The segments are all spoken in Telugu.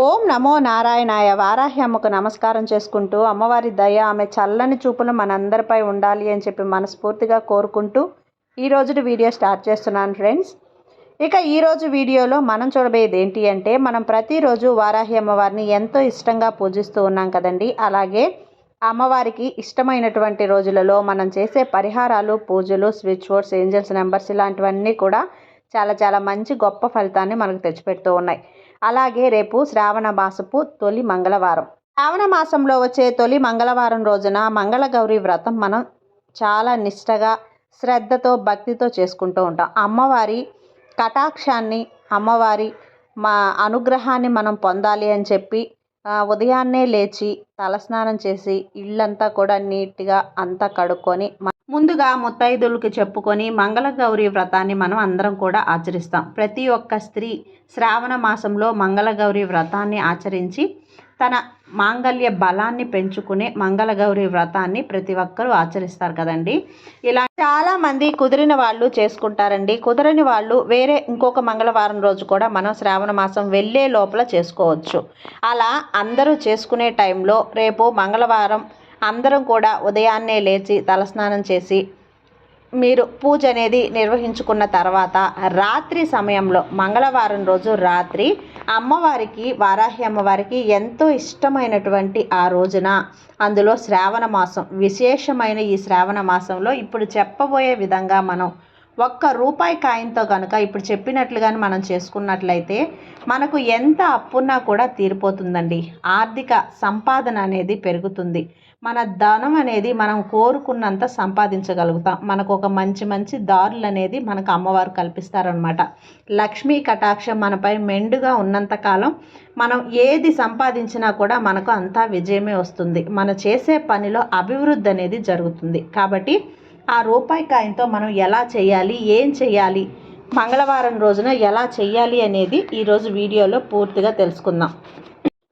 ఓం నమో నారాయణాయ వారాహి అమ్మకు నమస్కారం చేసుకుంటూ అమ్మవారి దయ ఆమె చల్లని చూపులు మనందరిపై ఉండాలి అని చెప్పి మనస్ఫూర్తిగా కోరుకుంటూ ఈరోజు వీడియో స్టార్ట్ చేస్తున్నాను ఫ్రెండ్స్. ఇక ఈరోజు వీడియోలో మనం చూడబోయేది ఏంటి అంటే మనం ప్రతిరోజు వారాహి అమ్మవారిని ఎంతో ఇష్టంగా పూజిస్తూ ఉన్నాం కదండి. అలాగే అమ్మవారికి ఇష్టమైనటువంటి రోజులలో మనం చేసే పరిహారాలు పూజలు స్విచ్ బోర్డ్స్ ఏంజల్స్ నెంబర్స్ ఇలాంటివన్నీ కూడా చాలా చాలా మంచి గొప్ప ఫలితాన్ని మనకు తెచ్చిపెడుతూ ఉన్నాయి. అలాగే రేపు శ్రావణ మాసపు తొలి మంగళవారం. శ్రావణ మాసంలో వచ్చే తొలి మంగళవారం రోజున మంగళగౌరి వ్రతం మనం చాలా నిష్టగా శ్రద్ధతో భక్తితో చేసుకుంటూ ఉంటాం. అమ్మవారి కటాక్షాన్ని అమ్మవారి మా అనుగ్రహాన్ని మనం పొందాలి అని చెప్పి ఉదయాన్నే లేచి తలస్నానం చేసి ఇళ్ళంతా కూడా నీట్గా అంతా కడుక్కొని ముందుగా ముత్తైదులకు చెప్పుకొని మంగళగౌరి వ్రతాన్ని మనం అందరం కూడా ఆచరిస్తాం. ప్రతి ఒక్క స్త్రీ శ్రావణ మాసంలో మంగళగౌరి వ్రతాన్ని ఆచరించి తన మాంగళ్య బలాన్ని పెంచుకునే మంగళగౌరి వ్రతాన్ని ప్రతి ఒక్కరూ ఆచరిస్తారు కదండి. ఇలా చాలామంది కుదిరిన వాళ్ళు చేసుకుంటారండి. కుదరని వాళ్ళు వేరే ఇంకొక మంగళవారం రోజు కూడా మనం శ్రావణ మాసం వెళ్ళే లోపల చేసుకోవచ్చు. అలా అందరూ చేసుకునే టైంలో రేపు మంగళవారం అందరం కూడా ఉదయాన్నే లేచి తలస్నానం చేసి మీరు పూజ అనేది నిర్వహించుకున్న తర్వాత రాత్రి సమయంలో మంగళవారం రోజు రాత్రి అమ్మవారికి వారాహి అమ్మవారికి ఎంతో ఇష్టమైనటువంటి ఆ రోజున అందులో శ్రావణ మాసం విశేషమైన ఈ శ్రావణ మాసంలో ఇప్పుడు చెప్పబోయే విధంగా మనం ఒక్క రూపాయి కాయంతో కనుక ఇప్పుడు చెప్పినట్లుగానే మనం చేసుకున్నట్లయితే మనకు ఎంత అప్పున్నా కూడా తీరిపోతుందండి. ఆర్థిక సంపాదన అనేది పెరుగుతుంది. మన ధనం అనేది మనం కోరుకున్నంత సంపాదించగలుగుతాం. మనకు ఒక మంచి మంచి దారులు అనేది మనకు అమ్మవారు కల్పిస్తారనమాట లక్ష్మీ కటాక్షం మనపై మెండుగా ఉన్నంతకాలం మనం ఏది సంపాదించినా కూడా మనకు అంతా విజయమే వస్తుంది. మన చేసే పనిలో అభివృద్ధి అనేది జరుగుతుంది. కాబట్టి ఆ రూపాయి కాయంతో మనం ఎలా చేయాలి? ఏం చేయాలి? మంగళవారం రోజున ఎలా చేయాలి అనేది ఈరోజు వీడియోలో పూర్తిగా తెలుసుకుందాం.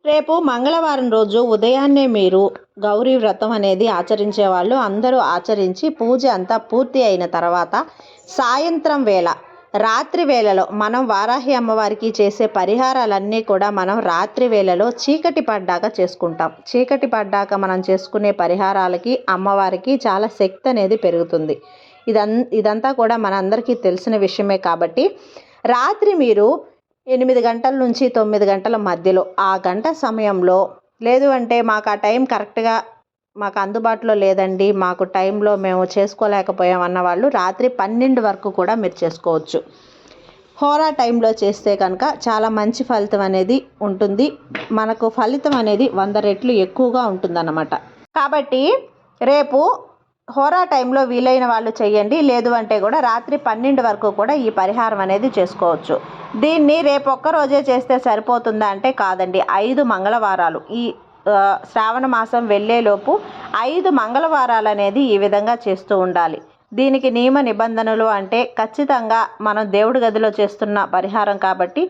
రేపు మంగళవారం రోజు ఉదయాన్నే మీరు గౌరీ వ్రతం అనేది ఆచరించే వాళ్ళు అందరూ ఆచరించి పూజ అంతా పూర్తి అయిన తర్వాత సాయంత్రం వేళ రాత్రి వేళలో మనం వారాహి అమ్మవారికి చేసే పరిహారాలన్నీ కూడా మనం రాత్రి వేళలో చీకటి పడ్డాక చేసుకుంటాం. చీకటి పడ్డాక మనం చేసుకునే పరిహారాలకి అమ్మవారికి చాలా శక్తి అనేది పెరుగుతుంది. ఇదం ఇదంతా కూడా మనందరికీ తెలిసిన విషయమే కాబట్టి రాత్రి మీరు ఎనిమిది గంటల నుంచి తొమ్మిది గంటల మధ్యలో. ఆ గంట సమయంలో లేదు అంటే మాకు ఆ టైం కరెక్ట్గా మాకు అందుబాటులో లేదండి. మాకు టైంలో మేము చేసుకోలేకపోయాం అన్న వాళ్ళు రాత్రి పన్నెండు వరకు కూడా మీరు చేసుకోవచ్చు. హోరా టైంలో చేస్తే కనుక చాలా మంచి ఫలితం అనేది ఉంటుంది. మనకు ఫలితం అనేది వంద రెట్లు ఎక్కువగా ఉంటుందన్నమాట. కాబట్టి రేపు హోరా టైంలో వీలైన వాళ్ళు చేయండి లేదు అంటే కూడా రాత్రి పన్నెండు వరకు కూడా ఈ పరిహారం అనేది చేసుకోవచ్చు. దీన్ని రేపు ఒక్కరోజే చేస్తే సరిపోతుందా అంటే కాదండి ఐదు మంగళవారాలు. ఈ శ్రావణ మాసం వెళ్ళేలోపు ఐదు మంగళవారాలు అనేది ఈ విధంగా చేస్తూ ఉండాలి. దీనికి నియమ నిబంధనలు అంటే ఖచ్చితంగా మనం దేవుడి గదిలో చేస్తున్న పరిహారం కాబట్టి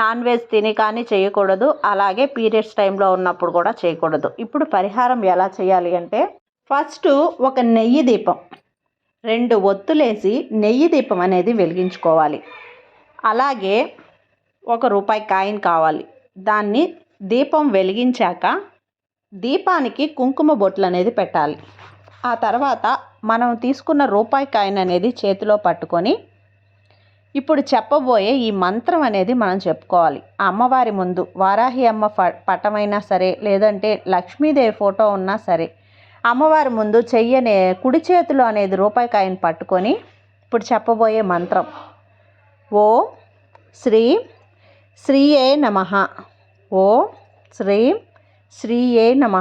నాన్ వెజ్ తిని కానీ చేయకూడదు అలాగే పీరియడ్స్ టైంలో ఉన్నప్పుడు కూడా చేయకూడదు. ఇప్పుడు పరిహారం ఎలా చేయాలి అంటే ఫస్ట్ ఒక నెయ్యి దీపం. రెండు ఒత్తులేసి నెయ్యి దీపం అనేది వెలిగించుకోవాలి. అలాగే ఒక రూపాయి కాయిన్ కావాలి. దాన్ని దీపం వెలిగించాక దీపానికి కుంకుమ బొట్లు అనేది పెట్టాలి. ఆ తర్వాత మనం తీసుకున్న రూపాయి కాయిన్ అనేది చేతిలో పట్టుకొని ఇప్పుడు చెప్పబోయే ఈ మంత్రం అనేది మనం చెప్పుకోవాలి. అమ్మవారి ముందు వారాహి అమ్మ పటమైనా సరే లేదంటే లక్ష్మీదేవి ఫోటో ఉన్నా సరే అమ్మవారి ముందు చెయ్యనే కుడి చేతిలో అనేది రూపాయి కాయిన్ పట్టుకొని ఇప్పుడు చెప్పబోయే మంత్రం. ఓ శ్రీ శ్రీయే నమ. ఓ శ్రీ శ్రీయే నమ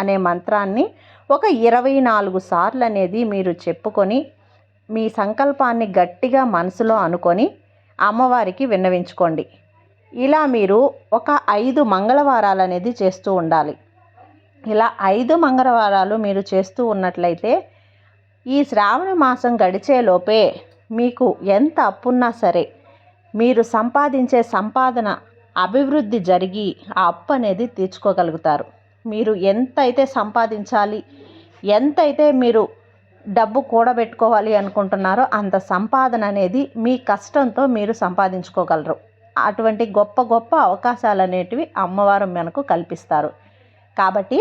అనే మంత్రాన్ని ఒక ఇరవై నాలుగు సార్లు అనేది మీరు చెప్పుకొని మీ సంకల్పాన్ని గట్టిగా మనసులో అనుకొని అమ్మవారికి విన్నవించుకోండి. ఇలా మీరు ఒక ఐదు మంగళవారాలు అనేది చేస్తూ ఉండాలి. ఇలా ఐదు మంగళవారాలు మీరు చేస్తూ ఉన్నట్లయితే ఈ శ్రావణ మాసం గడిచేలోపే మీకు ఎంత అప్పున్నా సరే మీరు సంపాదించే సంపాదన అభివృద్ధి జరిగి ఆ అప్పు అనేది తీర్చుకోగలుగుతారు. మీరు ఎంత అయితే సంపాదించాలి ఎంతైతే మీరు డబ్బు కూడబెట్టుకోవాలి అనుకుంటున్నారో అంత సంపాదన అనేది మీ కష్టంతో మీరు సంపాదించుకోగలరు. అటువంటి గొప్ప గొప్ప అవకాశాలు అనేటివి అమ్మవారు మనకు కల్పిస్తారు. కాబట్టి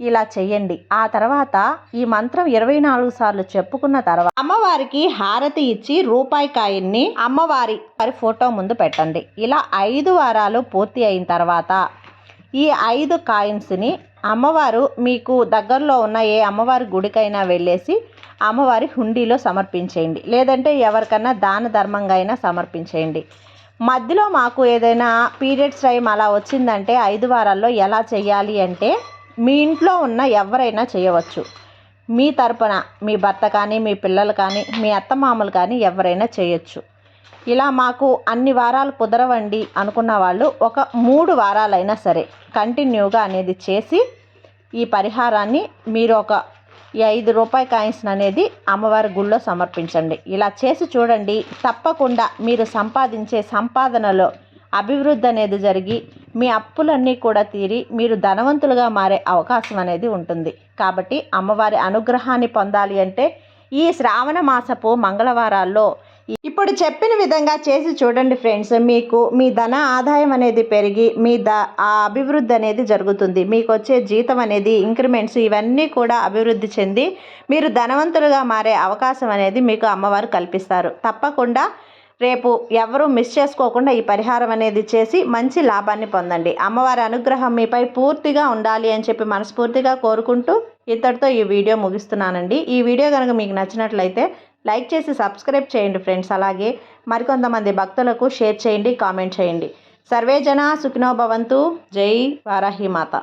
ఇలా చేయండి ఆ తర్వాత ఈ మంత్రం ఇరవై నాలుగు సార్లు చెప్పుకున్న తర్వాత అమ్మవారికి హారతి ఇచ్చి రూపాయి కాయన్ని అమ్మవారి వారి ఫోటో ముందు పెట్టండి. ఇలా ఐదు వారాలు పూర్తి అయిన తర్వాత ఈ ఐదు కాయిన్స్ని అమ్మవారు మీకు దగ్గరలో ఉన్న ఏ అమ్మవారి గుడికైనా వెళ్ళేసి అమ్మవారి హుండీలో సమర్పించేయండి. లేదంటే ఎవరికన్నా దాన ధర్మంగా అయినా సమర్పించేయండి. మధ్యలో మాకు ఏదైనా పీరియడ్స్ టైం అలా వచ్చిందంటే ఐదు వారాల్లో ఎలా చేయాలి అంటే మీ ఇంట్లో ఉన్న ఎవరైనా చేయవచ్చు. మీ తరపున మీ భర్త కానీ మీ పిల్లలు కానీ మీ అత్తమామలు కానీ ఎవరైనా చేయొచ్చు. ఇలా మాకు అన్ని వారాలు కుదరవండి అనుకున్న వాళ్ళు ఒక మూడు వారాలైనా సరే కంటిన్యూగా అనేది చేసి ఈ పరిహారాన్ని మీరు ఒక ఈ ఐదు రూపాయి కాయిన్స్ అనేది అమ్మవారి గుళ్ళో సమర్పించండి. ఇలా చేసి చూడండి తప్పకుండా మీరు సంపాదించే సంపాదనలో అభివృద్ధి అనేది జరిగి మీ అప్పులన్నీ కూడా తీరి మీరు ధనవంతులుగా మారే అవకాశం అనేది ఉంటుంది. కాబట్టి అమ్మవారి అనుగ్రహాన్ని పొందాలి అంటే ఈ శ్రావణ మాసపు మంగళవారాల్లో ఇప్పుడు చెప్పిన విధంగా చేసి చూడండి ఫ్రెండ్స్ మీకు మీ ధన ఆదాయం అనేది పెరిగి మీ ద ఆ అభివృద్ధి అనేది జరుగుతుంది. మీకు వచ్చే జీతం అనేది ఇంక్రిమెంట్స్ ఇవన్నీ కూడా అభివృద్ధి చెంది మీరు ధనవంతులుగా మారే అవకాశం అనేది మీకు అమ్మవారు కల్పిస్తారు. తప్పకుండా రేపు ఎవరు మిస్ చేసుకోకుండా ఈ పరిహారం అనేది చేసి మంచి లాభాన్ని పొందండి. అమ్మవారి అనుగ్రహం మీపై పూర్తిగా ఉండాలి అని చెప్పి మనస్ఫూర్తిగా కోరుకుంటూ ఇంతటితో ఈ వీడియో ముగిస్తున్నానండి. ఈ వీడియో కనుక మీకు నచ్చినట్లయితే లైక్ చేసి సబ్స్క్రైబ్ చేయండి ఫ్రెండ్స్. అలాగే మరికొంతమంది భక్తులకు షేర్ చేయండి కామెంట్ చేయండి. సర్వే జన సుఖినో భవంతు. జై వారాహి మాత.